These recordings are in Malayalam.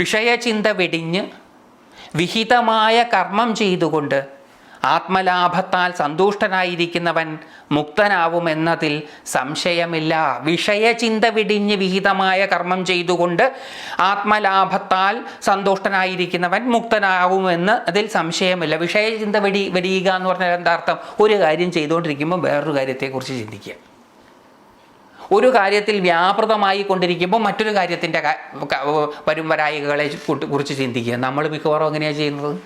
വിഷയചിന്ത വെടിഞ്ഞ് വിഹിതമായ കർമ്മം ചെയ്തുകൊണ്ട് ആത്മലാഭത്താൽ സന്തുഷ്ടനായിരിക്കുന്നവൻ മുക്തനാവുമെന്നതിൽ സംശയമില്ല. വിഷയചിന്ത വിടിഞ്ഞ് വിഹിതമായ കർമ്മം ചെയ്തുകൊണ്ട് ആത്മലാഭത്താൽ സന്തുഷ്ടനായിരിക്കുന്നവൻ മുക്തനാവുമെന്ന് അതിൽ സംശയമില്ല. വിഷയചിന്ത വെടി വെടിയുക എന്ന് പറഞ്ഞാൽ എന്താർത്ഥം ഒരു കാര്യം ചെയ്തുകൊണ്ടിരിക്കുമ്പോൾ വേറൊരു കാര്യത്തെക്കുറിച്ച് ചിന്തിക്കുക. ഒരു കാര്യത്തിൽ വ്യാപൃതമായി കൊണ്ടിരിക്കുമ്പോൾ മറ്റൊരു കാര്യത്തിന്റെ വരും വരായികളെ കുറിച്ച് ചിന്തിക്കുക. നമ്മൾ മിക്കവാറും എങ്ങനെയാണ് ചെയ്യുന്നത്.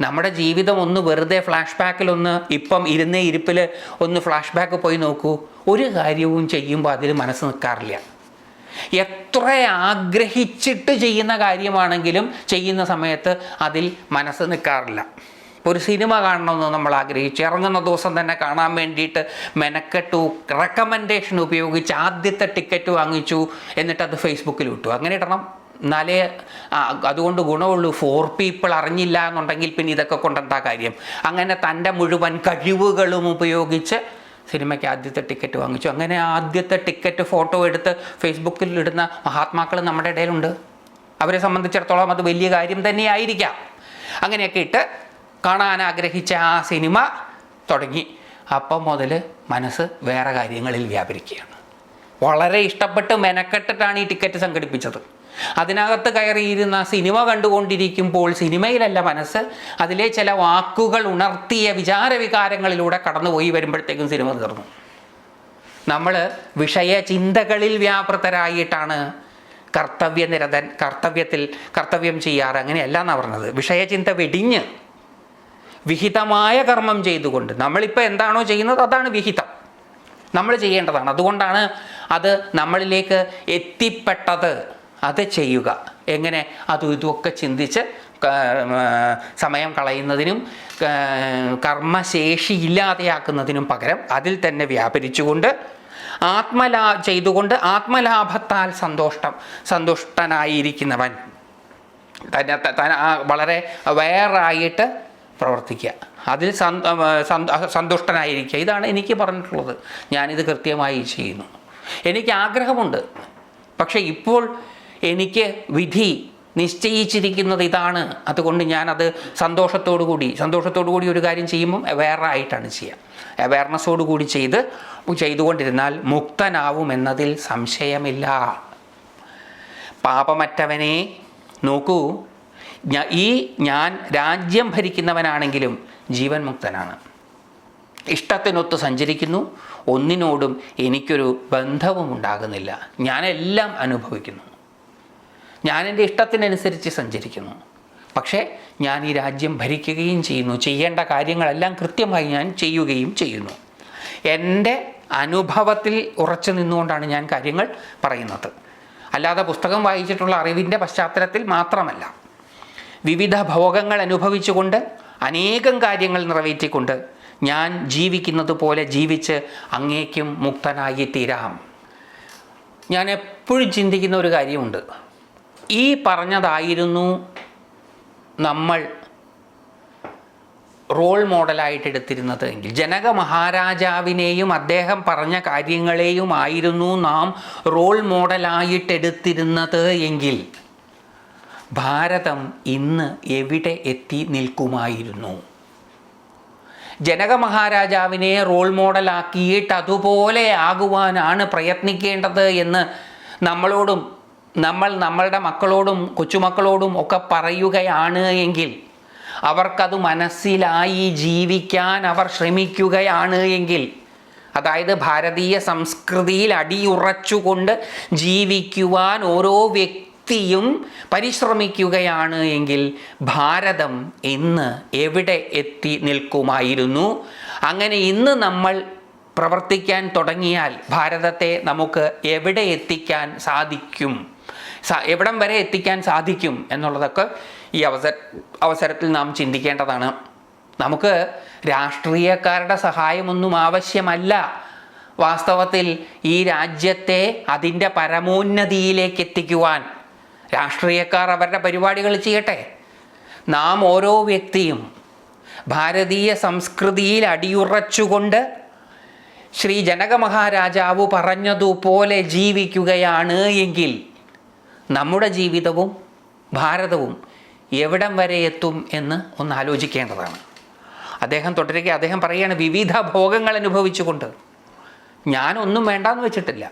നമ്മുടെ ജീവിതം ഒന്ന് വെറുതെ ഫ്ലാഷ് ബാക്കിലൊന്ന് ഇപ്പം ഇരുന്ന ഇരിപ്പിൽ ഒന്ന് ഫ്ലാഷ് ബാക്ക് പോയി നോക്കൂ. ഒരു കാര്യവും ചെയ്യുമ്പോൾ അതിൽ മനസ്സ് നിൽക്കാറില്ല എത്ര ആഗ്രഹിച്ചിട്ട് ചെയ്യുന്ന കാര്യമാണെങ്കിലും ചെയ്യുന്ന സമയത്ത് അതിൽ മനസ്സ് നിൽക്കാറില്ല ഒരു സിനിമ കാണണമെന്ന് നമ്മൾ ആഗ്രഹിച്ചു. ഇറങ്ങുന്ന ദിവസം തന്നെ കാണാൻ വേണ്ടിയിട്ട് മെനക്കെട്ടു റെക്കമെൻഡേഷൻ ഉപയോഗിച്ച് ആദ്യത്തെ ടിക്കറ്റ് വാങ്ങിച്ചു എന്നിട്ട് അത് ഫേസ്ബുക്കിൽ വിട്ടു അങ്ങനെ ഇടണം. എന്നാലേ അതുകൊണ്ട് ഗുണമുള്ളൂ. ഫോർ പീപ്പിൾ അറിഞ്ഞില്ല എന്നുണ്ടെങ്കിൽ പിന്നെ ഇതൊക്കെ കൊണ്ടെന്താ കാര്യം? അങ്ങനെ തന്റെ മുഴുവൻ കഴിവുകളും ഉപയോഗിച്ച് സിനിമയ്ക്ക് ആദ്യത്തെ ടിക്കറ്റ് വാങ്ങിച്ചു. അങ്ങനെ ആദ്യത്തെ ടിക്കറ്റ് ഫോട്ടോ എടുത്ത് ഫേസ്ബുക്കിൽ ഇടുന്ന മഹാത്മാക്കൾ നമ്മുടെ ഇടയിലുണ്ട്. അവരെ സംബന്ധിച്ചിടത്തോളം അത് വലിയ കാര്യം തന്നെയായിരിക്കാം. അങ്ങനെയൊക്കെ ഇട്ട് കാണാൻ ആഗ്രഹിച്ച ആ സിനിമ തുടങ്ങി. അപ്പം മുതൽ മനസ്സ് വേറെ കാര്യങ്ങളിൽ വ്യാപരിക്കുകയാണ്. വളരെ ഇഷ്ടപ്പെട്ട് മെനക്കെട്ടിട്ടാണ് ഈ ടിക്കറ്റ് സംഘടിപ്പിച്ചത്. അതിനകത്ത് കയറിയിരുന്ന സിനിമ കണ്ടുകൊണ്ടിരിക്കുമ്പോൾ സിനിമയിലല്ല മനസ്സ് അതിലെ ചില വാക്കുകൾ ഉണർത്തിയ വിചാരവികാരങ്ങളിലൂടെ കടന്നുപോയി വരുമ്പോഴത്തേക്കും സിനിമ തീർന്നു. നമ്മൾ വിഷയ ചിന്തകളിൽ വ്യാപൃതരായിട്ടാണ് കർത്തവ്യനിരതൻ കർത്തവ്യത്തിൽ കർത്തവ്യം ചെയ്യാറ് അങ്ങനെയല്ല എന്നാണ് പറഞ്ഞത്. വിഷയചിന്ത വെടിഞ്ഞ് വിഹിതമായ കർമ്മം ചെയ്തുകൊണ്ട് നമ്മളിപ്പോൾ എന്താണോ ചെയ്യുന്നത് അതാണ് വിഹിതം. നമ്മൾ ചെയ്യേണ്ടതാണ്. അതുകൊണ്ടാണ് അത് നമ്മളിലേക്ക് എത്തിപ്പെട്ടത്. അത് ചെയ്യുക. എങ്ങനെ? അതും ഇതുമൊക്കെ ചിന്തിച്ച് സമയം കളയുന്നതിനും കർമ്മശേഷി ഇല്ലാതെയാക്കുന്നതിനും പകരം അതിൽ തന്നെ വ്യാപരിച്ചുകൊണ്ട് ആത്മലാ ചെയ്തുകൊണ്ട് ആത്മലാഭത്താൽ സന്തോഷം സന്തുഷ്ടനായിരിക്കുന്നവൻ. തന്നെ വളരെ വേറായിട്ട് പ്രവർത്തിക്കുക. അതിൽ സന്ത സന്ത- സന്തുഷ്ടനായിരിക്കുക. ഇതാണ് എനിക്ക് പറഞ്ഞിട്ടുള്ളത്. ഞാനിത് കൃത്യമായി ചെയ്യുന്നു. എനിക്ക് ആഗ്രഹമുണ്ട്. പക്ഷേ ഇപ്പോൾ എനിക്ക് വിധി നിശ്ചയിച്ചിരിക്കുന്നത് ഇതാണ്. അതുകൊണ്ട് ഞാനത് സന്തോഷത്തോടു കൂടി സന്തോഷത്തോടു കൂടി ഒരു കാര്യം ചെയ്യുമ്പം അവെയറായിട്ടാണ് ചെയ്യുക. അവയർനെസ്സോടു കൂടി ചെയ്ത് ചെയ്തുകൊണ്ടിരുന്നാൽ മുക്തനാവും എന്നതിൽ സംശയമില്ല. പാപമറ്റവനെ നോക്കൂ. ഈ ഞാൻ രാജ്യം ഭരിക്കുന്നവനാണെങ്കിലും ജീവൻ മുക്തനാണ്. ഇഷ്ടത്തിനൊത്ത് സഞ്ചരിക്കുന്നു. ഒന്നിനോടും എനിക്കൊരു ബന്ധവും ഉണ്ടാകുന്നില്ല. ഞാനെല്ലാം അനുഭവിക്കുന്നു. ഞാൻ എന്റെ ഇഷ്ടത്തിനനുസരിച്ച് സഞ്ചരിക്കുന്നു. പക്ഷേ ഞാൻ ഈ രാജ്യം ഭരിക്കുകയും ചെയ്യുന്നു. ചെയ്യേണ്ട കാര്യങ്ങളെല്ലാം കൃത്യമായി ഞാൻ ചെയ്യുകയും ചെയ്യുന്നു. എന്റെ അനുഭവത്തിൽ ഉറച്ചു നിന്നുകൊണ്ടാണ് ഞാൻ കാര്യങ്ങൾ പറയുന്നത്. അല്ലാതെ പുസ്തകം വായിച്ചിട്ടുള്ള അറിവിന്റെ പശ്ചാത്തലത്തിൽ മാത്രമല്ല. വിവിധ ഭോഗങ്ങൾ അനുഭവിച്ചുകൊണ്ട് അനേകം കാര്യങ്ങൾ നിറവേറ്റിക്കൊണ്ട് ഞാൻ ജീവിക്കുന്നത് പോലെ ജീവിച്ച് അങ്ങേക്കും മുക്തനായി തീരാം ഞാൻ എപ്പോഴും ചിന്തിക്കുന്ന ഒരു കാര്യമുണ്ട്. ഈ പറഞ്ഞതായിരുന്നു നമ്മൾ റോൾ മോഡലായിട്ട് എടുത്തിരുന്നത് എങ്കിൽ. ജനക മഹാരാജാവിനെയും അദ്ദേഹം പറഞ്ഞ കാര്യങ്ങളെയും ആയിരുന്നു നാം റോൾ മോഡലായിട്ടെടുത്തിരുന്നത് എങ്കിൽ. ഭാരതം ഇന്ന് എവിടെ എത്തി നിൽക്കുമായിരുന്നു? ജനക മഹാരാജാവിനെ റോൾ മോഡലാക്കിയിട്ട് അതുപോലെ ആകുവാനാണ് പ്രയത്നിക്കേണ്ടത് എന്ന് നമ്മളോടും നമ്മൾ നമ്മളുടെ മക്കളോടും കൊച്ചുമക്കളോടും ഒക്കെ പറയുകയാണ് എങ്കിൽ അവർക്കത് മനസ്സിലായി ജീവിക്കാൻ അവർ ശ്രമിക്കുകയാണ് എങ്കിൽ അതായത് ഭാരതീയ സംസ്കൃതിയിൽ അടിയുറച്ചുകൊണ്ട് ജീവിക്കുവാൻ ഓരോ വ്യക്തിയും പരിശ്രമിക്കുകയാണ് എങ്കിൽ ഭാരതം ഇന്ന് എവിടെ എത്തി നിൽക്കുമായിരുന്നു? അങ്ങനെ ഇന്ന് നമ്മൾ പ്രവർത്തിക്കാൻ തുടങ്ങിയാൽ ഭാരതത്തെ നമുക്ക് എവിടെ എത്തിക്കാൻ സാധിക്കും? എവിടം വരെ എത്തിക്കാൻ സാധിക്കും എന്നുള്ളതൊക്കെ ഈ അവസര അവസരത്തിൽ നാം ചിന്തിക്കേണ്ടതാണ്. നമുക്ക് രാഷ്ട്രീയക്കാരുടെ സഹായമൊന്നും ആവശ്യമല്ല. വാസ്തവത്തിൽ ഈ രാജ്യത്തെ അതിന്റെ പരമോന്നതിയിലേക്ക് എത്തിക്കുവാൻ രാഷ്ട്രീയക്കാർ അവരുടെ പരിപാടികൾ ചെയ്യട്ടെ. നാം ഓരോ വ്യക്തിയും ഭാരതീയ സംസ്കൃതിയിൽ അടിയുറച്ചുകൊണ്ട് ശ്രീ ജനക മഹാരാജാവ് പറഞ്ഞതുപോലെ ജീവിക്കുകയാണ് എങ്കിൽ നമ്മുടെ ജീവിതവും ഭാരതവും എവിടം വരെ എത്തും എന്ന് ഒന്ന് ആലോചിക്കേണ്ടതാണ്. അദ്ദേഹം തുടരുക അദ്ദേഹം പറയുകയാണ് വിവിധ ഭോഗങ്ങൾ അനുഭവിച്ചുകൊണ്ട്. ഞാനൊന്നും വേണ്ടാന്ന് വെച്ചിട്ടില്ല.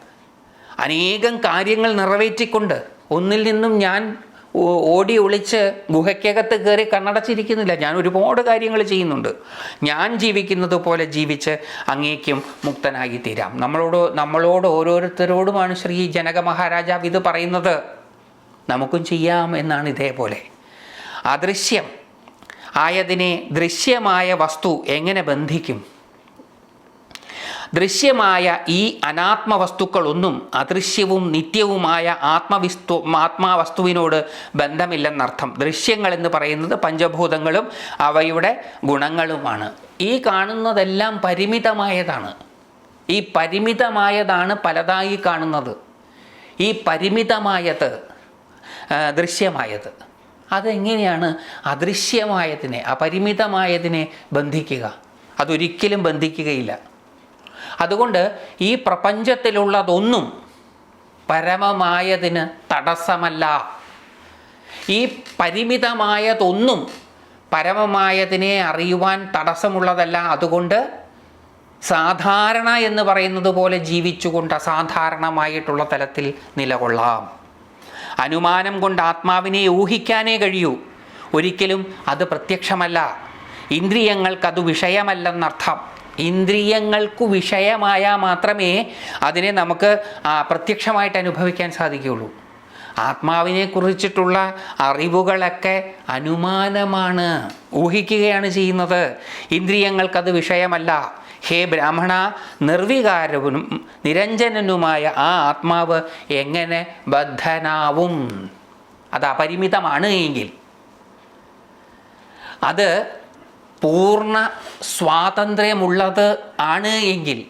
അനേകം കാര്യങ്ങൾ നിറവേറ്റിക്കൊണ്ട് ഒന്നിൽ നിന്നും ഞാൻ ഓടി ഒളിച്ച് ഗുഹയ്ക്കകത്ത് കയറി കണ്ണടച്ചിരിക്കുന്നില്ല. ഞാൻ ഒരുപാട് കാര്യങ്ങൾ ചെയ്യുന്നുണ്ട്. ഞാൻ ജീവിക്കുന്നത് പോലെ ജീവിച്ച് അങ്ങേക്കും മുക്തനായി തീരാം. നമ്മളോട് നമ്മളോട് ഓരോരുത്തരോടുമാണ് ശ്രീ ജനക മഹാരാജാവ് ഇത് പറയുന്നത്. നമുക്കും ചെയ്യാം എന്നാണ് ഇതേപോലെ. അദൃശ്യം. ആയതിനെ ദൃശ്യമായ വസ്തു എങ്ങനെ ബന്ധിക്കും? ദൃശ്യമായ ഈ അനാത്മ വസ്തുക്കളൊന്നും അദൃശ്യവും നിത്യവുമായ ആത്മവിസ്തു ആത്മാവസ്തുവിനോട് ബന്ധമില്ലെന്നർത്ഥം. ദൃശ്യങ്ങൾ എന്ന് പറയുന്നത് പഞ്ചഭൂതങ്ങളും അവയുടെ ഗുണങ്ങളുമാണ്. ഈ കാണുന്നതെല്ലാം പരിമിതമായതാണ്. ഈ പരിമിതമായതാണ് പലതായി കാണുന്നത്. ഈ പരിമിതമായത് ദൃശ്യമായത്. അതെങ്ങനെയാണ് അദൃശ്യമായതിനെ അപരിമിതമായതിനെ ബന്ധിക്കുക? അതൊരിക്കലും ബന്ധിക്കുകയില്ല. അതുകൊണ്ട് ഈ പ്രപഞ്ചത്തിലുള്ളതൊന്നും പരമമായതിന് തടസ്സമല്ല. ഈ പരിമിതമായതൊന്നും പരമമായതിനെ അറിയുവാൻ തടസ്സമുള്ളതല്ല. അതുകൊണ്ട് സാധാരണ എന്ന് പറയുന്നത് പോലെ ജീവിച്ചുകൊണ്ട് അസാധാരണമായിട്ടുള്ള തലത്തിൽ നിലകൊള്ളാം. അനുമാനം കൊണ്ട് ആത്മാവിനെ ഊഹിക്കാനേ കഴിയൂ. ഒരിക്കലും അത് പ്രത്യക്ഷമല്ല. ഇന്ദ്രിയങ്ങൾക്കത് വിഷയമല്ലെന്നർത്ഥം. ഇന്ദ്രിയങ്ങൾക്കു വിഷയമായാൽ മാത്രമേ അതിനെ നമുക്ക് പ്രത്യക്ഷമായിട്ട് അനുഭവിക്കാൻ സാധിക്കുകയുള്ളൂ. ആത്മാവിനെ കുറിച്ചിട്ടുള്ള അറിവുകളൊക്കെ അനുമാനമാണ്. ഊഹിക്കുകയാണ് ചെയ്യുന്നത്. ഇന്ദ്രിയങ്ങൾക്കത് വിഷയമല്ല. ഹേ ബ്രാഹ്മണ നിർവികാരവും നിരഞ്ജനനുമായ ആ ആത്മാവ് എങ്ങനെ ബദ്ധനാവും? അത് അപരിമിതമാണ് എങ്കിൽ. അത് പൂർണ സ്വാതന്ത്ര്യമുള്ളത് ആണ് എങ്കിൽ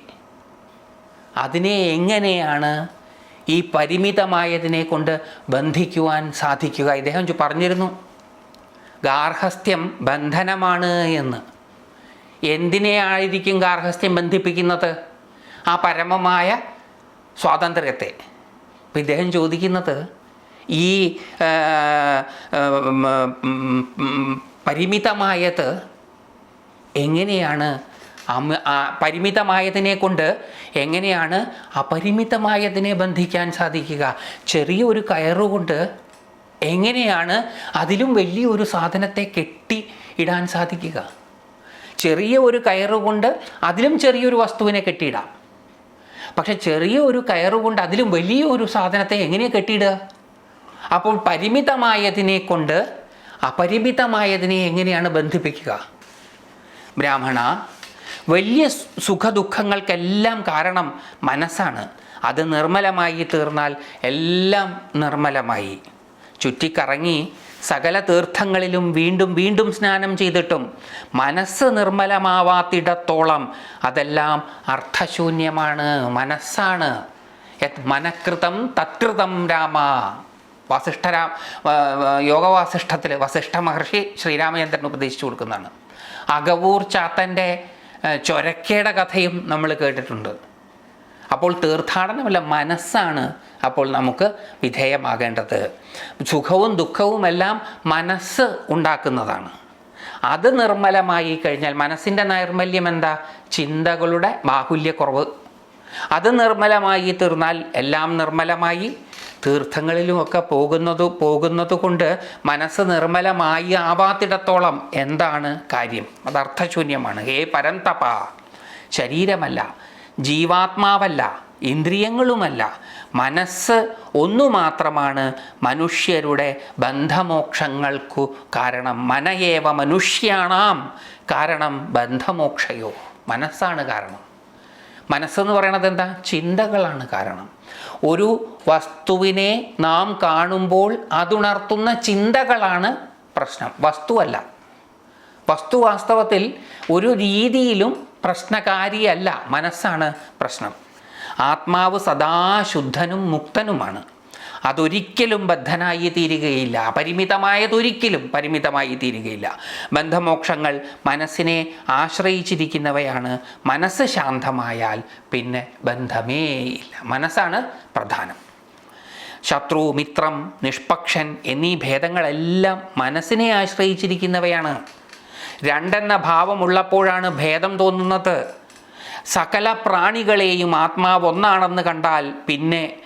അതിനെ എങ്ങനെയാണ് ഈ പരിമിതമായതിനെ കൊണ്ട് ബന്ധിക്കുവാൻ സാധിക്കുക? ഇദ്ദേഹം പറഞ്ഞിരുന്നു ഗാർഹസ്ഥ്യം ബന്ധനമാണ് എന്ന്. എന്തിനെയായിരിക്കും ഗാർഹസ്ഥ്യം ബന്ധിപ്പിക്കുന്നത്? ആ പരമമായ സ്വാതന്ത്ര്യത്തെ. അപ്പം ഇദ്ദേഹം ചോദിക്കുന്നത് ഈ പരിമിതമായത് എങ്ങനെയാണ് പരിമിതമായതിനെ കൊണ്ട് എങ്ങനെയാണ് അപരിമിതമായതിനെ ബന്ധിക്കാൻ സാധിക്കുക? ചെറിയൊരു കയറുകൊണ്ട് എങ്ങനെയാണ് അതിലും വലിയൊരു സാധനത്തെ കെട്ടി ഇടാൻ സാധിക്കുക? ചെറിയ ഒരു കയറുകൊണ്ട് അതിലും ചെറിയൊരു വസ്തുവിനെ കെട്ടിയിടാം. പക്ഷെ ചെറിയ ഒരു കയറുകൊണ്ട് അതിലും വലിയ ഒരു സാധനത്തെ എങ്ങനെ കെട്ടിയിടുക? അപ്പോൾ പരിമിതമായതിനെ കൊണ്ട് അപരിമിതമായതിനെ എങ്ങനെയാണ് ബന്ധിപ്പിക്കുക? ബ്രാഹ്മണ വലിയ സുഖദുഃഖങ്ങൾക്കെല്ലാം കാരണം മനസ്സാണ്. അത് നിർമ്മലമായി തീർന്നാൽ എല്ലാം നിർമ്മലമായി. ചുറ്റിക്കറങ്ങി സകല തീർത്ഥങ്ങളിലും വീണ്ടും വീണ്ടും സ്നാനം ചെയ്തിട്ടും മനസ്സ് നിർമ്മലമാവാത്തിടത്തോളം അതെല്ലാം അർത്ഥശൂന്യമാണ് മനസ്സാണ്. മനഃകൃതം തത്കൃതം രാമ. വസിഷ്ഠരാ യോഗവാസിഷ്ഠത്തിൽ വസിഷ്ഠ മഹർഷി ശ്രീരാമചന്ദ്രൻ ഉപദേശിച്ചു കൊടുക്കുന്നതാണ്. അകവൂർ ചാത്തന്റെ ചൊരക്കേട കഥയും നമ്മൾ കേട്ടിട്ടുണ്ട്. അപ്പോൾ തീർത്ഥാടനമല്ല മനസ്സാണ് അപ്പോൾ നമുക്ക് വിധേയമാകേണ്ടത്. സുഖവും ദുഃഖവും എല്ലാം മനസ്സ് ഉണ്ടാക്കുന്നതാണ്. അത് നിർമ്മലമായി കഴിഞ്ഞാൽ മനസ്സിന്റെ നൈർമല്യം എന്താ? ചിന്തകളുടെ ബാഹുല്യക്കുറവ്. അത് നിർമ്മലമായി തീർന്നാൽ എല്ലാം നിർമ്മലമായി തീർത്ഥങ്ങളിലുമൊക്കെ പോകുന്നത് പോകുന്നത് കൊണ്ട് മനസ്സ് നിർമ്മലമായി ആവാത്തിടത്തോളം എന്താണ് കാര്യം? അത് അർത്ഥശൂന്യമാണ്. ഹേ പരന്തപ. ശരീരമല്ല ജീവാത്മാവല്ല ഇന്ദ്രിയങ്ങളുമല്ല. മനസ്സ് ഒന്നു മാത്രമാണ് മനുഷ്യരുടെ ബന്ധമോക്ഷങ്ങൾക്കു കാരണം. മനയേവ മനുഷ്യാണാം. കാരണം ബന്ധമോക്ഷയോ. മനസ്സാണ് കാരണം. മനസ്സെന്ന് പറയണത് എന്താ? ചിന്തകളാണ് കാരണം. ഒരു വസ്തുവിനെ നാം കാണുമ്പോൾ അതുണർത്തുന്ന ചിന്തകളാണ് പ്രശ്നം. വസ്തുവല്ല. വസ്തു വാസ്തവത്തിൽ ഒരു രീതിയിലും പ്രശ്നകാരിയല്ല. മനസ്സാണ് പ്രശ്നം. ആത്മാവ് സദാ ശുദ്ധനും മുക്തനുമാണ്. അതൊരിക്കലും ബദ്ധനായി തീരുകയില്ല. അപരിമിതമായതൊരിക്കലും പരിമിതമായി തീരുകയില്ല. ബന്ധമോക്ഷങ്ങൾ മനസ്സിനെ ആശ്രയിച്ചിരിക്കുന്നവയാണ്. മനസ്സ് ശാന്തമായാൽ പിന്നെ ബന്ധമേ ഇല്ല. മനസ്സാണ് പ്രധാനം. ശത്രു മിത്രം നിഷ്പക്ഷൻ എന്നീ ഭേദങ്ങളെല്ലാം മനസ്സിനെ ആശ്രയിച്ചിരിക്കുന്നവയാണ്. രണ്ടെന്ന ഭാവമുള്ളപ്പോഴാണ് ഭേദം തോന്നുന്നത്. സകല പ്രാണികളെയും ആത്മാവ് ഒന്നാണെന്ന് കണ്ടാൽ പിന്നെ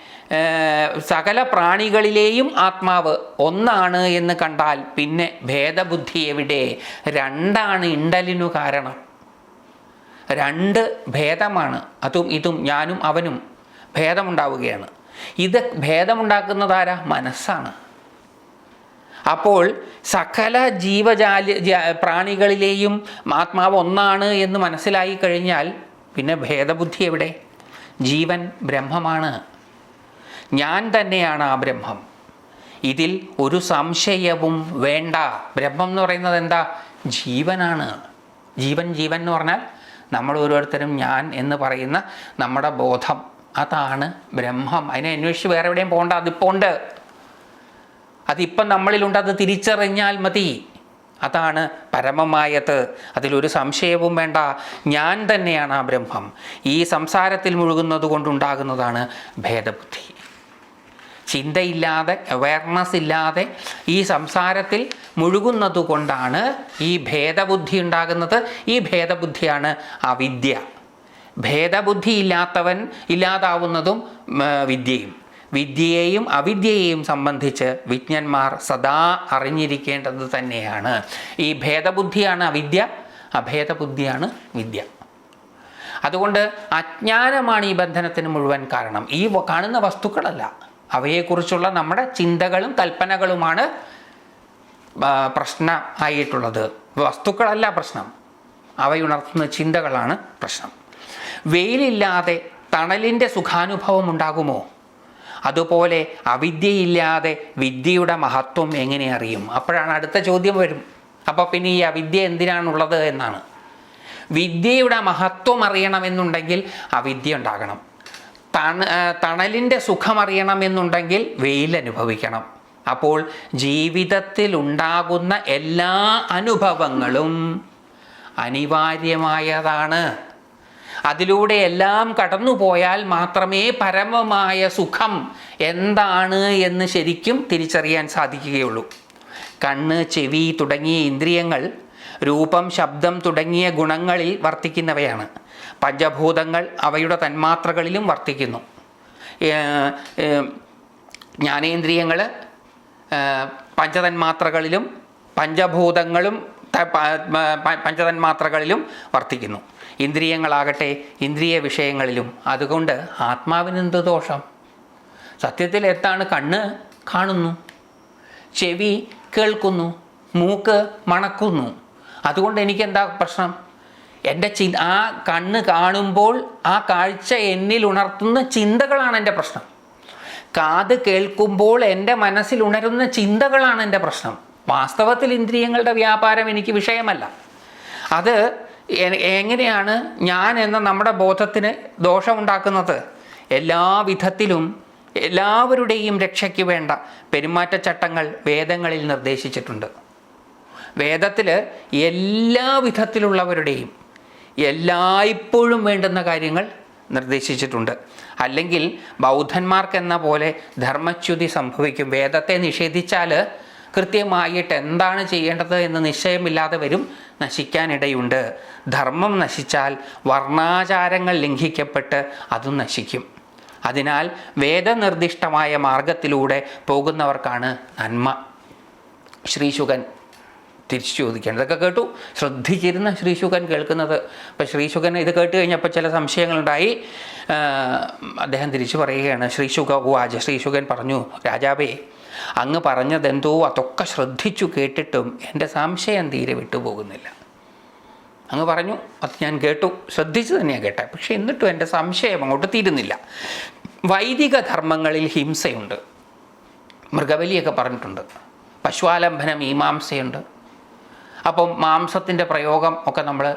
സകല പ്രാണികളിലെയും ആത്മാവ് ഒന്നാണ് എന്ന് കണ്ടാൽ പിന്നെ ഭേദബുദ്ധി എവിടെ? രണ്ടാണ് ഇണ്ടലിനു കാരണം. രണ്ട് ഭേദമാണ്. അതും ഇതും ഞാനും അവനും ഭേദമുണ്ടാവുകയാണ്. ഇത് ഭേദമുണ്ടാക്കുന്നതാരാ? മനസ്സാണ്. അപ്പോൾ സകല ജീവജാല പ്രാണികളിലെയും ആത്മാവ് ഒന്നാണ് എന്ന് മനസ്സിലായി കഴിഞ്ഞാൽ പിന്നെ ഭേദബുദ്ധി എവിടെ? ജീവൻ ബ്രഹ്മമാണ്. ഞാൻ തന്നെയാണ് ആ ബ്രഹ്മം. ഇതിൽ ഒരു സംശയവും വേണ്ട. ബ്രഹ്മം എന്ന് പറയുന്നത് എന്താ? ജീവനാണ്. ജീവൻ ജീവൻ എന്ന് പറഞ്ഞാൽ നമ്മൾ ഓരോരുത്തരും ഞാൻ എന്ന് പറയുന്ന നമ്മുടെ ബോധം. അതാണ് ബ്രഹ്മം. അതിനെ അന്വേഷിച്ച് വേറെ എവിടെയും പോകണ്ട. അതിപ്പോൾ ഉണ്ട്. അതിപ്പം നമ്മളിലുണ്ട്. അത് തിരിച്ചറിഞ്ഞാൽ മതി. അതാണ് പരമമായത്. അതിലൊരു സംശയവും വേണ്ട. ഞാൻ തന്നെയാണ് ആ ബ്രഹ്മം. ഈ സംസാരത്തിൽ മുഴുകുന്നത് കൊണ്ടുണ്ടാകുന്നതാണ് ഭേദബുദ്ധി. ചിന്തയില്ലാതെ അവയർനെസ് ഇല്ലാതെ ഈ സംസാരത്തിൽ മുഴുകുന്നത് കൊണ്ടാണ് ഈ ഭേദബുദ്ധി ഉണ്ടാകുന്നത്. ഈ ഭേദബുദ്ധിയാണ് അവിദ്യ. ഭേദബുദ്ധി ഇല്ലാത്തവൻ ഇല്ലാതാവുന്നതും വിദ്യയും. വിദ്യയെയും അവിദ്യയെയും സംബന്ധിച്ച് വിജ്ഞന്മാർ സദാ അറിഞ്ഞിരിക്കേണ്ടത് തന്നെയാണ്. ഈ ഭേദബുദ്ധിയാണ് അവിദ്യ അഭേദബുദ്ധിയാണ് വിദ്യ. അതുകൊണ്ട് അജ്ഞാനമാണ് ഈ ബന്ധനത്തിന് മുഴുവൻ കാരണം. ഈ കാണുന്ന വസ്തുക്കളല്ല. അവയെക്കുറിച്ചുള്ള നമ്മുടെ ചിന്തകളും കൽപ്പനകളുമാണ് പ്രശ്നം ആയിട്ടുള്ളത്. വസ്തുക്കളല്ല പ്രശ്നം. അവയുണർത്തുന്ന ചിന്തകളാണ് പ്രശ്നം. വെയിലില്ലാതെ തണലിന്റെ സുഖാനുഭവം ഉണ്ടാകുമോ? അതുപോലെ അവിദ്യയില്ലാതെ വിദ്യയുടെ മഹത്വം എങ്ങനെ അറിയും? അപ്പോഴാണ് അടുത്ത ചോദ്യം വരും. അപ്പോൾ പിന്നെ ഈ അവിദ്യ എന്തിനാണുള്ളത് എന്നാണ്. വിദ്യയുടെ മഹത്വം അറിയണമെന്നുണ്ടെങ്കിൽ അവിദ്യ ഉണ്ടാകണം. തണ തണലിന്റെ സുഖമറിയണമെന്നുണ്ടെങ്കിൽ വെയിൽ അനുഭവിക്കണം അപ്പോൾ ജീവിതത്തിൽ ഉണ്ടാകുന്ന എല്ലാ അനുഭവങ്ങളും അനിവാര്യമായതാണ്. അതിലൂടെ എല്ലാം കടന്നുപോയാൽ മാത്രമേ പരമമായ സുഖം എന്താണ് എന്ന് ശരിക്കും തിരിച്ചറിയാൻ സാധിക്കുകയുള്ളൂ. കണ്ണ് ചെവി തുടങ്ങിയ ഇന്ദ്രിയങ്ങൾ രൂപം ശബ്ദം തുടങ്ങിയ ഗുണങ്ങളിൽ വർത്തിക്കുന്നവയാണ്. പഞ്ചഭൂതങ്ങൾ അവയുടെ തന്മാത്രകളിലും വർത്തിക്കുന്നു. ജ്ഞാനേന്ദ്രിയങ്ങൾ പഞ്ചതന്മാത്രകളിലും പഞ്ചഭൂതങ്ങളും പഞ്ചതന്മാത്രകളിലും വർത്തിക്കുന്നു. ഇന്ദ്രിയങ്ങളാകട്ടെ ഇന്ദ്രിയ വിഷയങ്ങളിലും. അതുകൊണ്ട് ആത്മാവിനെന്ത് ദോഷം? സത്യത്തിൽ എത്താണ് കണ്ണ് കാണുന്നു ചെവി കേൾക്കുന്നു മൂക്ക് മണക്കുന്നു. അതുകൊണ്ട് എനിക്കെന്താ പ്രശ്നം? എന്റെ ചി ആ കണ്ണ് കാണുമ്പോൾ ആ കാഴ്ച എന്നിൽ ഉണർത്തുന്ന ചിന്തകളാണ് എന്റെ പ്രശ്നം. കാത് കേൾക്കുമ്പോൾ എന്റെ മനസ്സിൽ ഉണരുന്ന ചിന്തകളാണ് എന്റെ പ്രശ്നം. വാസ്തവത്തിൽ ഇന്ദ്രിയങ്ങളുടെ വ്യാപാരം എനിക്ക് വിഷയമല്ല. അത് എങ്ങനെയാണ് ഞാൻ എന്ന നമ്മുടെ ബോധത്തിന് ദോഷമുണ്ടാക്കുന്നത്? എല്ലാ വിധത്തിലും എല്ലാവരുടെയും രക്ഷയ്ക്ക് വേണ്ട പെരുമാറ്റച്ചട്ടങ്ങൾ വേദങ്ങളിൽ നിർദ്ദേശിച്ചിട്ടുണ്ട്. വേദത്തിൽ എല്ലാ വിധത്തിലുള്ളവരുടെയും എല്ലായ്പ്പോഴും വേണ്ടുന്ന കാര്യങ്ങൾ നിർദ്ദേശിച്ചിട്ടുണ്ട്. അല്ലെങ്കിൽ ബൗദ്ധന്മാർക്കെന്ന പോലെ ധർമ്മച്യുതി സംഭവിക്കും. വേദത്തെ നിഷേധിച്ചാൽ കൃത്യമായിട്ട് എന്താണ് ചെയ്യേണ്ടത് എന്ന് നിശ്ചയമില്ലാതെ വരും നശിക്കാനിടയുണ്ട്. ധർമ്മം നശിച്ചാൽ വർണാചാരങ്ങൾ ലംഘിക്കപ്പെട്ട് അതും നശിക്കും. അതിനാൽ വേദനിർദ്ദിഷ്ടമായ മാർഗത്തിലൂടെ പോകുന്നവർക്കാണ് നന്മ. ശ്രീശുകൻ തിരിച്ചു ചോദിക്കുകയാണ് ഇതൊക്കെ കേട്ടു. ശ്രദ്ധിച്ചിരുന്ന ശ്രീശുഖൻ കേൾക്കുന്നത്. അപ്പം ശ്രീശുഖൻ ഇത് കേട്ട് കഴിഞ്ഞപ്പോൾ ചില സംശയങ്ങളുണ്ടായി. അദ്ദേഹം തിരിച്ചു പറയുകയാണ് ശ്രീശുഖ ഉവാച ശ്രീശുഖൻ പറഞ്ഞു രാജാവേ അങ്ങ് പറഞ്ഞതെന്തോ അതൊക്കെ ശ്രദ്ധിച്ചു കേട്ടിട്ടും എന്റെ സംശയം തീരെ വിട്ടുപോകുന്നില്ല. അങ്ങ് പറഞ്ഞു അത് ഞാൻ കേട്ടു. ശ്രദ്ധിച്ചു തന്നെയാണ് കേട്ടെ പക്ഷേ എന്നിട്ടും എന്റെ സംശയം അങ്ങോട്ട് തീരുന്നില്ല. വൈദിക ധർമ്മങ്ങളിൽ ഹിംസയുണ്ട്. മൃഗബലിയൊക്കെ പറഞ്ഞിട്ടുണ്ട്. പശുവാലംബനം മീമാംസയുണ്ട്. അപ്പം മാംസത്തിന്റെ പ്രയോഗം ഒക്കെ നമ്മൾ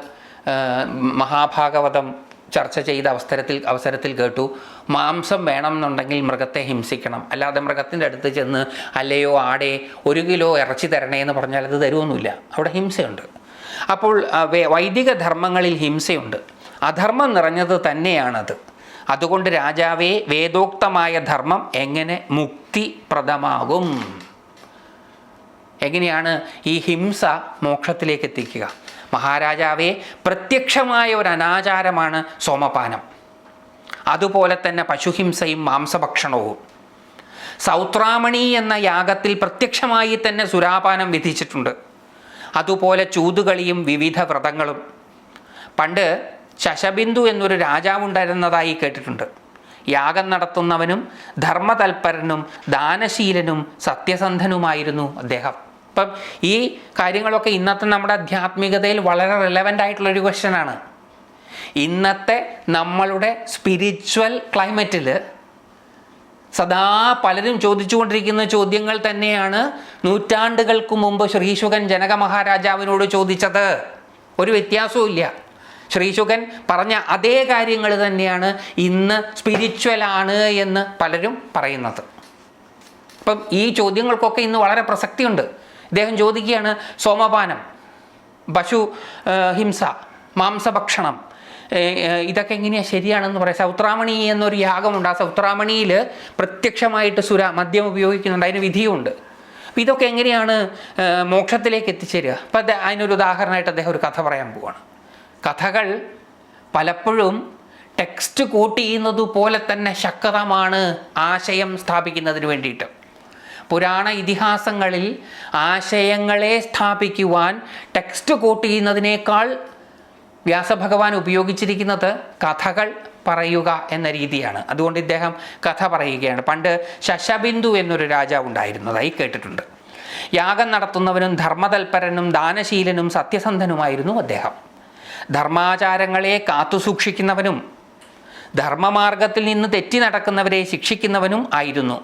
മഹാഭാഗവതം ചർച്ച ചെയ്ത അവസരത്തിൽ അവസരത്തിൽ കേട്ടു. മാംസം വേണം എന്നുണ്ടെങ്കിൽ മൃഗത്തെ ഹിംസിക്കണം. അല്ലാതെ മൃഗത്തിന്റെ അടുത്ത് ചെന്ന് അല്ലയോ ആടെ ഒരു കിലോ ഇറച്ചി തരണേ എന്ന് പറഞ്ഞാൽ അത് തരുമൊന്നുമില്ല അവിടെ ഹിംസയുണ്ട്. അപ്പോൾ വൈദിക ധർമ്മങ്ങളിൽ ഹിംസയുണ്ട്. അധർമ്മം നിറഞ്ഞത് തന്നെയാണത്. അതുകൊണ്ട് രാജാവേ വേദോക്തമായ ധർമ്മം എങ്ങനെ മുക്തിപ്രദമാകും? എങ്ങനെയാണ് ഈ ഹിംസ മോക്ഷത്തിലേക്ക് എത്തിക്കുക? മഹാരാജാവെ പ്രത്യക്ഷമായ ഒരു അനാചാരമാണ് സോമപാനം. അതുപോലെ തന്നെ പശുഹിംസയും മാംസഭക്ഷണവും. സൗത്രാമണി എന്ന യാഗത്തിൽ പ്രത്യക്ഷമായി തന്നെ സുരാപാനം വിധിച്ചിട്ടുണ്ട്. അതുപോലെ ചൂതുകളിയും വിവിധ വ്രതങ്ങളും. പണ്ട് ശശബിന്ദു എന്നൊരു രാജാവുണ്ടായിരുന്നതായി കേട്ടിട്ടുണ്ട്. യാഗം നടത്തുന്നവനും ധർമ്മതൽപരനും ദാനശീലനും സത്യസന്ധനുമായിരുന്നു അദ്ദേഹം. അപ്പം ഈ കാര്യങ്ങളൊക്കെ ഇന്നത്തെ നമ്മുടെ ആധ്യാത്മികതയിൽ വളരെ റിലവന്റ് ആയിട്ടുള്ളൊരു ക്വസ്റ്റ്യനാണ് ഇന്നത്തെ നമ്മളുടെ സ്പിരിച്വൽ ക്ലൈമറ്റിൽ സദാ പലരും ചോദിച്ചുകൊണ്ടിരിക്കുന്ന ചോദ്യങ്ങൾ തന്നെയാണ് നൂറ്റാണ്ടുകൾക്ക് മുമ്പ് ശ്രീശുഖൻ ജനക മഹാരാജാവിനോട് ചോദിച്ചത്. ഒരു വ്യത്യാസവും ഇല്ല ശ്രീശുകൻ പറഞ്ഞ അതേ കാര്യങ്ങൾ തന്നെയാണ് ഇന്ന് സ്പിരിച്വൽ ആണ് എന്ന് പലരും പറയുന്നത്. അപ്പം ഈ ചോദ്യങ്ങൾക്കൊക്കെ ഇന്ന് വളരെ പ്രസക്തിയുണ്ട്. ഇദ്ദേഹം ചോദിക്കുകയാണ് സോമപാനം പശു ഹിംസ മാംസഭക്ഷണം ഇതൊക്കെ എങ്ങനെയാണ് ശരിയാണെന്ന് പറയാം. സൗത്രാമണി എന്നൊരു യാഗമുണ്ട്. ആ സൗത്രാമണിയിൽ പ്രത്യക്ഷമായിട്ട് സുര മദ്യം ഉപയോഗിക്കുന്നുണ്ട്. അതിന് വിധിയുമുണ്ട് അപ്പം ഇതൊക്കെ എങ്ങനെയാണ് മോക്ഷത്തിലേക്ക് എത്തിച്ചേരുക? അപ്പം അതിനൊരു ഉദാഹരണമായിട്ട് അദ്ദേഹം ഒരു കഥ പറയാൻ പോവാണ്. കഥകൾ പലപ്പോഴും ടെക്സ്റ്റ് കോട്ട് പോലെ തന്നെ ശക്തമാണ് ആശയം സ്ഥാപിക്കുന്നതിന് വേണ്ടിയിട്ട്. പുരാണ ഇതിഹാസങ്ങളിൽ ആശയങ്ങളെ സ്ഥാപിക്കുവാൻ ടെക്സ്റ്റ് കോട്ട് ചെയ്യുന്നതിനേക്കാൾ വ്യാസഭഗവാൻ ഉപയോഗിച്ചിരിക്കുന്നത് കഥകൾ പറയുക എന്ന രീതിയാണ്. അതുകൊണ്ട് ഇദ്ദേഹം കഥ പറയുകയാണ്. പണ്ട് ശശബിന്ദു എന്നൊരു രാജാവ് ഉണ്ടായിരുന്നതായി കേട്ടിട്ടുണ്ട്. യാഗം നടത്തുന്നവനും ധർമ്മതൽപരനും ദാനശീലനും സത്യസന്ധനുമായിരുന്നു അദ്ദേഹം. ധർമാചാരങ്ങളെ കാത്തുസൂക്ഷിക്കുന്നവനും ധർമ്മമാർഗത്തിൽ നിന്ന് തെറ്റി നടക്കുന്നവരെ ശിക്ഷിക്കുന്നവനും ആയിരുന്നു.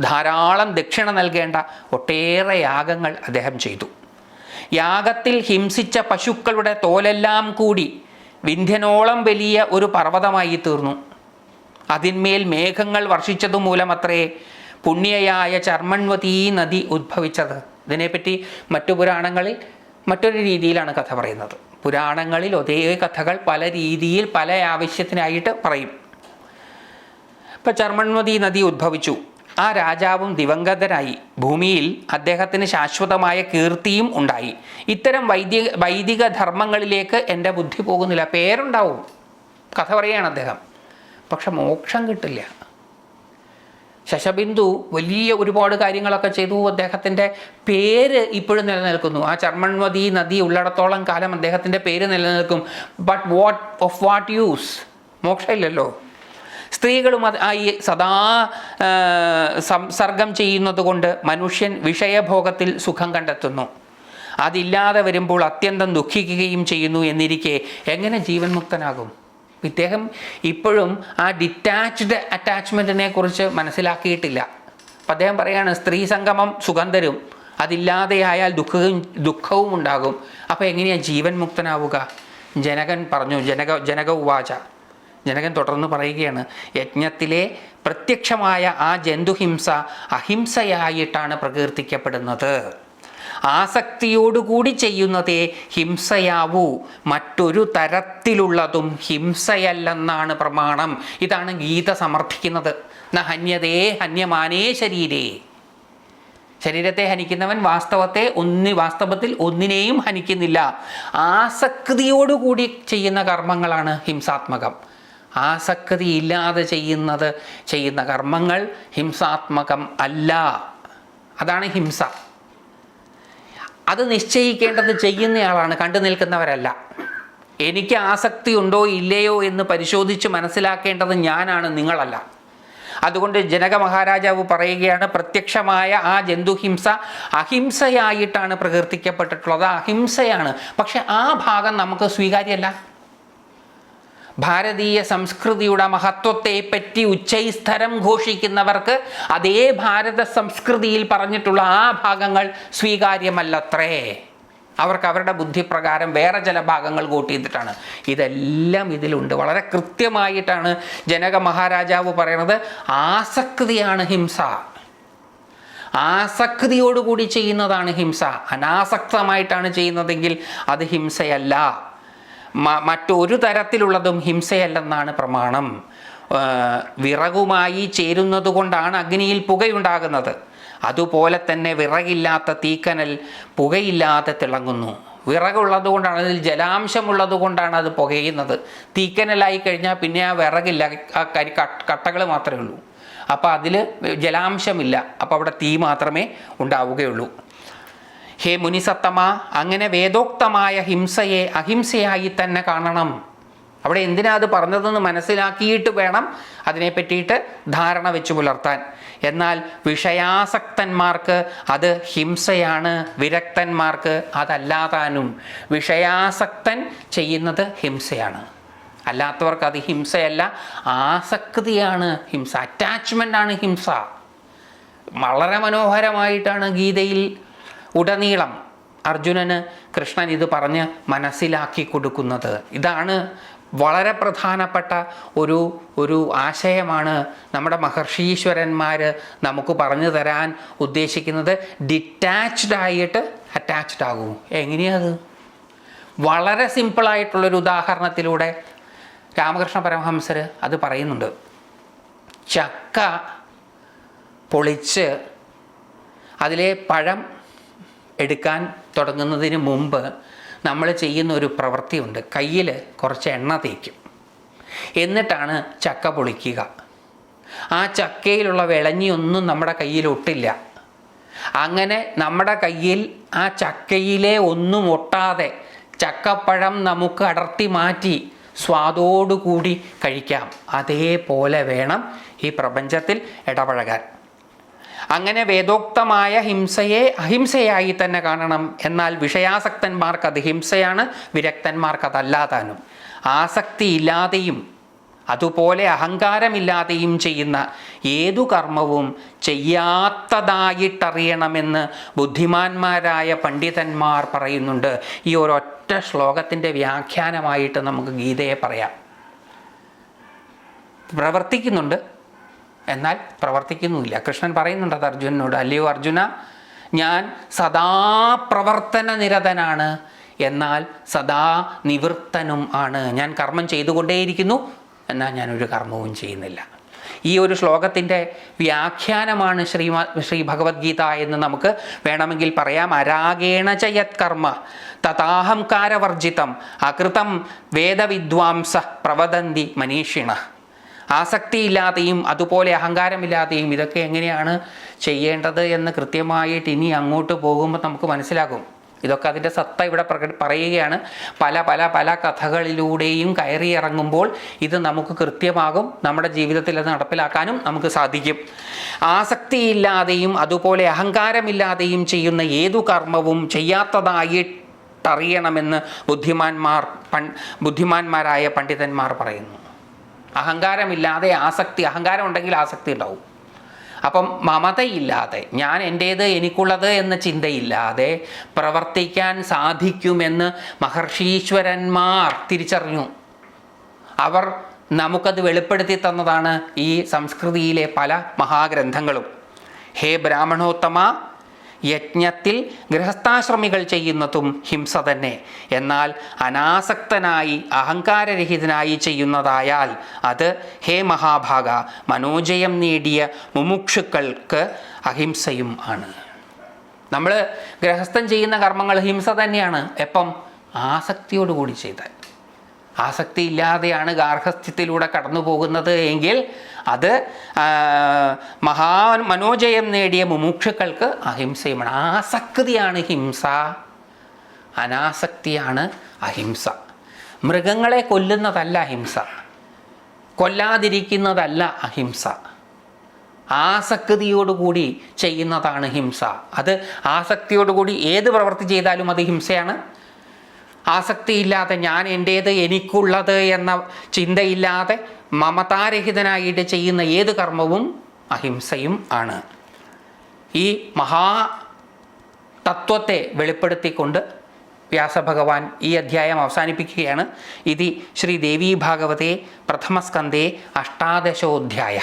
ധാരാളം ദക്ഷിണ നൽകേണ്ട ഒട്ടേറെ യാഗങ്ങൾ അദ്ദേഹം ചെയ്തു. യാഗത്തിൽ ഹിംസിച്ച പശുക്കളുടെ തോലെല്ലാം കൂടി വിന്ധ്യനോളം വലിയ ഒരു പർവതമായി തീർന്നു. അതിന്മേൽ മേഘങ്ങൾ വർഷിച്ചതു മൂലമത്രേ പുണ്യയായ ചർമ്മൺവതീ നദി ഉദ്ഭവിച്ചത്. ഇതിനെപ്പറ്റി മറ്റു പുരാണങ്ങളിൽ മറ്റൊരു രീതിയിലാണ് കഥ പറയുന്നത്. പുരാണങ്ങളിൽ ഒരേ കഥകൾ പല രീതിയിൽ പല ആവശ്യത്തിനായിട്ട് പറയും. ഇപ്പം ചർമ്മൺവതി നദി ഉദ്ഭവിച്ചു. ആ രാജാവും ദിവംഗതനായി ഭൂമിയിൽ അദ്ദേഹത്തിന് ശാശ്വതമായ കീർത്തിയും ഉണ്ടായി. ഇത്തരം വൈദിക വൈദിക ധർമ്മങ്ങളിലേക്ക് എന്റെ ബുദ്ധി പോകുന്നില്ല. പേരുണ്ടാവും. കഥ പറയുകയാണ് അദ്ദേഹം. പക്ഷെ മോക്ഷം കിട്ടില്ല. ശശബിന്ദു വലിയ ഒരുപാട് കാര്യങ്ങളൊക്കെ ചെയ്തു. അദ്ദേഹത്തിന്റെ പേര് ഇപ്പോഴും നിലനിൽക്കുന്നു. ആ ചർമ്മൺവതി നദി ഉള്ളിടത്തോളം കാലം അദ്ദേഹത്തിന്റെ പേര് നിലനിൽക്കും. But what of what use മോക്ഷമില്ലല്ലോ. സ്ത്രീകളും അത് ആ സദാ സംസർഗം ചെയ്യുന്നത് കൊണ്ട് മനുഷ്യൻ വിഷയഭോഗത്തിൽ സുഖം കണ്ടെത്തുന്നു. അതില്ലാതെ വരുമ്പോൾ അത്യന്തം ദുഃഖിക്കുകയും ചെയ്യുന്നു എന്നിരിക്കെ എങ്ങനെ ജീവൻ മുക്തനാകും? ഇദ്ദേഹം ഇപ്പോഴും ആ ഡിറ്റാച്ച്ഡ് അറ്റാച്ച്മെന്റിനെ കുറിച്ച് മനസ്സിലാക്കിയിട്ടില്ല. അപ്പം അദ്ദേഹം പറയാണ് സ്ത്രീ സംഗമം സുഗന്ധരും അതില്ലാതെയായാൽ ദുഃഖവും ദുഃഖവും ഉണ്ടാകും. അപ്പോൾ എങ്ങനെയാണ് ജീവൻ മുക്തനാവുക? ജനകൻ പറഞ്ഞു ജനക ജനക ഉവാച. ജനകൻ തുടർന്ന് പറയുകയാണ് യജ്ഞത്തിലെ പ്രത്യക്ഷമായ ആ ജന്തുഹിംസ അഹിംസയായിട്ടാണ് പ്രകീർത്തിക്കപ്പെടുന്നത്. ആസക്തിയോടുകൂടി ചെയ്യുന്നതേ ഹിംസയാവൂ. മറ്റൊരു തരത്തിലുള്ളതും ഹിംസയല്ലെന്നാണ് പ്രമാണം. ഇതാണ് ഗീത സമർത്ഥിക്കുന്നത്. ന ഹന്യതേ ഹന്യമാനേ ശരീരേ. ശരീരത്തെ ഹനിക്കുന്നവൻ വാസ്തവത്തെ ഒന്നി വാസ്തവത്തിൽ ഒന്നിനെയും ഹനിക്കുന്നില്ല. ആസക്തിയോടുകൂടി ചെയ്യുന്ന കർമ്മങ്ങളാണ് ഹിംസാത്മകം. ആസക്തി ഇല്ലാതെ ചെയ്യുന്നത് ചെയ്യുന്ന കർമ്മങ്ങൾ ഹിംസാത്മകം അല്ല. അതാണ് ഹിംസ. അത് നിശ്ചയിക്കേണ്ടത് ചെയ്യുന്നയാളാണ് കണ്ടു നിൽക്കുന്നവരല്ല. എനിക്ക് ആസക്തി ഉണ്ടോ ഇല്ലയോ എന്ന് പരിശോധിച്ച് മനസ്സിലാക്കേണ്ടത് ഞാനാണ് നിങ്ങളല്ല. അതുകൊണ്ട് ജനക മഹാരാജാവ് പറയുകയാണ് പ്രത്യക്ഷമായ ആ ജന്തുഹിംസ അഹിംസയായിട്ടാണ് പ്രകീർത്തിക്കപ്പെട്ടിട്ടുള്ളത്. അഹിംസയാണ്. പക്ഷെ ആ ഭാഗം നമുക്ക് സ്വീകാര്യമല്ല. ഭാരതീയ സംസ്കൃതിയുടെ മഹത്വത്തെ പറ്റി ഉച്ചൈസ്ഥരം ഘോഷിക്കുന്നവർക്ക് അതേ ഭാരത സംസ്കൃതിയിൽ പറഞ്ഞിട്ടുള്ള ആ ഭാഗങ്ങൾ സ്വീകാര്യമല്ലത്രേ. അവർക്ക് അവരുടെ ബുദ്ധിപ്രകാരം വേറെ ചില ഭാഗങ്ങൾ കൂട്ടി ചെയ്തിട്ടാണ്. ഇതെല്ലാം ഇതിലുണ്ട്. വളരെ കൃത്യമായിട്ടാണ് ജനക മഹാരാജാവ് പറയുന്നത് ആസക്തിയാണ് ഹിംസ. ആസക്തിയോടുകൂടി ചെയ്യുന്നതാണ് ഹിംസ. അനാസക്തമായിട്ടാണ് ചെയ്യുന്നതെങ്കിൽ അത് ഹിംസയല്ല. മറ്റൊരു തരത്തിലുള്ളതും ഹിംസയല്ലെന്നാണ് പ്രമാണം. വിറകുമായി ചേരുന്നത് കൊണ്ടാണ് അഗ്നിയിൽ പുകയുണ്ടാകുന്നത്. അതുപോലെ തന്നെ വിറകില്ലാത്ത തീക്കനൽ പുകയില്ലാതെ തിളങ്ങുന്നു. വിറകുള്ളത് കൊണ്ടാണ് അതിൽ ജലാംശമുള്ളത് കൊണ്ടാണ് അത് പുകയുന്നത്. തീക്കനലായി കഴിഞ്ഞാൽ പിന്നെ ആ വിറകില്ല ആ കട്ടകൾ മാത്രമേ ഉള്ളൂ. അപ്പോൾ അതിൽ ജലാംശമില്ല. അപ്പോൾ അവിടെ തീ മാത്രമേ ഉണ്ടാവുകയുള്ളൂ. ഹേ മുനിസത്തമ അങ്ങനെ വേദോക്തമായ ഹിംസയെ അഹിംസയായി തന്നെ കാണണം. അവിടെ എന്തിനാ അത് പറഞ്ഞതെന്ന് മനസ്സിലാക്കിയിട്ട് വേണം അതിനെ പറ്റിയിട്ട് ധാരണ വെച്ച് പുലർത്താൻ. എന്നാൽ വിഷയാസക്തന്മാർക്ക് അത് ഹിംസയാണ് വിരക്തന്മാർക്ക് അതല്ലാതാനും. വിഷയാസക്തൻ ചെയ്യുന്നത് ഹിംസയാണ്. അല്ലാത്തവർക്ക് അത് ഹിംസയല്ല ആസക്തിയാണ് ഹിംസ അറ്റാച്ച്മെന്റ് ആണ് ഹിംസ. വളരെ മനോഹരമായിട്ടാണ് ഗീതയിൽ ഉടനീളം അർജുനന് കൃഷ്ണൻ ഇത് പറഞ്ഞ് മനസ്സിലാക്കി കൊടുക്കുന്നത്. ഇതാണ് വളരെ പ്രധാനപ്പെട്ട ഒരു ഒരു ആശയമാണ് നമ്മുടെ മഹർഷീശ്വരന്മാർ നമുക്ക് പറഞ്ഞു തരാൻ ഉദ്ദേശിക്കുന്നത്. ഡിറ്റാച്ച്ഡ് ആയിട്ട് അറ്റാച്ച്ഡ് ആകൂ. എങ്ങനെയത് വളരെ സിമ്പിളായിട്ടുള്ളൊരു ഉദാഹരണത്തിലൂടെ രാമകൃഷ്ണ പരമഹംസർ അത് പറയുന്നുണ്ട്. ചക്ക പൊളിച്ച് അതിലെ പഴം എടുക്കാൻ തുടങ്ങുന്നതിന് മുമ്പ് നമ്മൾ ചെയ്യുന്ന ഒരു പ്രവൃത്തിയുണ്ട്. കയ്യിൽ കുറച്ച് എണ്ണ തേക്കും. എന്നിട്ടാണ് ചക്ക പൊളിക്കുക. ആ ചക്കയിലുള്ള വിളഞ്ഞിയൊന്നും നമ്മുടെ കയ്യിൽ ഒട്ടില്ല. അങ്ങനെ നമ്മുടെ കയ്യിൽ ആ ചക്കയിലെ ഒന്നും ഒട്ടാതെ ചക്കപ്പഴം നമുക്ക് അടർത്തി മാറ്റി സ്വാദോടുകൂടി കഴിക്കാം. അതേപോലെ വേണം ഈ പ്രപഞ്ചത്തിൽ ഇടപഴകാൻ. അങ്ങനെ വേദോക്തമായ ഹിംസയെ അഹിംസയായി തന്നെ കാണണം. എന്നാൽ വിഷയാസക്തന്മാർക്ക് അത് ഹിംസയാണ് വിരക്തന്മാർക്ക് അതല്ലാതാനും ആസക്തി ഇല്ലാതെയും അതുപോലെ അഹങ്കാരമില്ലാതെയും ചെയ്യുന്ന ഏതു കർമ്മവും ചെയ്യാത്തതായിട്ടറിയണമെന്ന് ബുദ്ധിമാന്മാരായ പണ്ഡിതന്മാർ പറയുന്നുണ്ട്. ഈ ഒരൊറ്റ ശ്ലോകത്തിന്റെ വ്യാഖ്യാനമായിട്ട് നമുക്ക് ഗീതയെ പറയാം. പ്രവർത്തിക്കുന്നുണ്ട്. എന്നാൽ പ്രവർത്തിക്കുന്നുമില്ല. കൃഷ്ണൻ പറയുന്നുണ്ട് അത് അർജുനനോട് അല്ലയോ അർജുന ഞാൻ സദാ പ്രവർത്തന നിരതനാണ്. എന്നാൽ സദാ നിവൃത്തനും ആണ്. ഞാൻ കർമ്മം ചെയ്തുകൊണ്ടേയിരിക്കുന്നു. എന്നാൽ ഒരു കർമ്മവും ചെയ്യുന്നില്ല. ഈ ഒരു ശ്ലോകത്തിന്റെ വ്യാഖ്യാനമാണ് ശ്രീ ശ്രീ ഭഗവത്ഗീത എന്ന് നമുക്ക് വേണമെങ്കിൽ പറയാം. അരാഗേണ ചയത് കർമ്മ തഥാഹംകാരവർജിതം അകൃതം വേദവിദ്വാംസ പ്രവദന്തി മനീഷിണ. ആസക്തിയില്ലാതെയും അതുപോലെ അഹങ്കാരമില്ലാതെയും ഇതൊക്കെ എങ്ങനെയാണ് ചെയ്യേണ്ടത് എന്ന് കൃത്യമായിട്ട് ഇനി അങ്ങോട്ട് പോകുമ്പോൾ നമുക്ക് മനസ്സിലാകും. ഇതൊക്കെ അതിന്റെ സത്ത ഇവിടെ പ്രക പറയുകയാണ്. പല പല പല കഥകളിലൂടെയും കയറി ഇറങ്ങുമ്പോൾ ഇത് നമുക്ക് കൃത്യമാകും. നമ്മുടെ ജീവിതത്തിൽ അത് നടപ്പിലാക്കാനും നമുക്ക് സാധിക്കും. ആസക്തിയില്ലാതെയും അതുപോലെ അഹങ്കാരമില്ലാതെയും ചെയ്യുന്ന ഏതു കർമ്മവും ചെയ്യാത്തതായിട്ടറിയണമെന്ന് ബുദ്ധിമാന്മാർ പൺ ബുദ്ധിമാന്മാരായ പണ്ഡിതന്മാർ പറയുന്നു. അഹങ്കാരമില്ലാതെ ആസക്തി അഹങ്കാരം ഉണ്ടെങ്കിൽ ആസക്തി ഉണ്ടാവും. അപ്പം മമതയില്ലാതെ ഞാൻ എന്റേത് എനിക്കുള്ളത് എന്ന ചിന്തയില്ലാതെ പ്രവർത്തിക്കാൻ സാധിക്കുമെന്ന് മഹർഷീശ്വരന്മാർ തിരിച്ചറിഞ്ഞു. അവർ നമുക്കത് വെളിപ്പെടുത്തി തന്നതാണ് ഈ സംസ്കൃതിയിലെ പല മഹാഗ്രന്ഥങ്ങളും. ഹേ ബ്രാഹ്മണോത്തമ യജ്ഞത്തിൽ ഗൃഹസ്ഥാശ്രമികൾ ചെയ്യുന്നതും ഹിംസ തന്നെ. എന്നാൽ അനാസക്തനായി അഹങ്കാരരഹിതനായി ചെയ്യുന്നതായാൽ അത് ഹേ മഹാഭാഗ മനോജയം നേടിയ മുമുക്ഷുക്കൾക്ക് അഹിംസയും ആണ്. നമ്മൾ ഗൃഹസ്ഥൻ ചെയ്യുന്ന കർമ്മങ്ങൾ ഹിംസ തന്നെയാണ്. എപ്പം? ആസക്തിയോടുകൂടി ചെയ്താൽ. ആസക്തി ഇല്ലാതെയാണ് ഗാർഹസ്ഥ്യത്തിലൂടെ കടന്നു പോകുന്നത് എങ്കിൽ അത് മഹാ മനോജയം നേടിയ മുമുക്ഷുക്കൾക്ക് അഹിംസയുമാണ്. ആസക്തിയാണ് ഹിംസ. അനാസക്തിയാണ് അഹിംസ. മൃഗങ്ങളെ കൊല്ലുന്നതല്ല അഹിംസ. കൊല്ലാതിരിക്കുന്നതല്ല അഹിംസ. ആസക്തിയോടുകൂടി ചെയ്യുന്നതാണ് ഹിംസ. അത് ആസക്തിയോടുകൂടി ഏത് പ്രവൃത്തി ചെയ്താലും അത് ഹിംസയാണ്. ആസക്തിയില്ലാതെ ഞാൻ എന്റേത് എനിക്കുള്ളത് എന്ന ചിന്തയില്ലാതെ മമതാരഹിതനായിട്ട് ചെയ്യുന്ന ഏത് കർമ്മവും അഹിംസയും ആണ്. ഈ മഹാ തത്വത്തെ വെളിപ്പെടുത്തിക്കൊണ്ട് വ്യാസഭഗവാൻ ഈ അധ്യായം അവസാനിപ്പിക്കുകയാണ്. ഇത് ശ്രീ ദേവീ ഭാഗവതേ പ്രഥമസ്കന്ധേ അഷ്ടാദശോധ്യായ.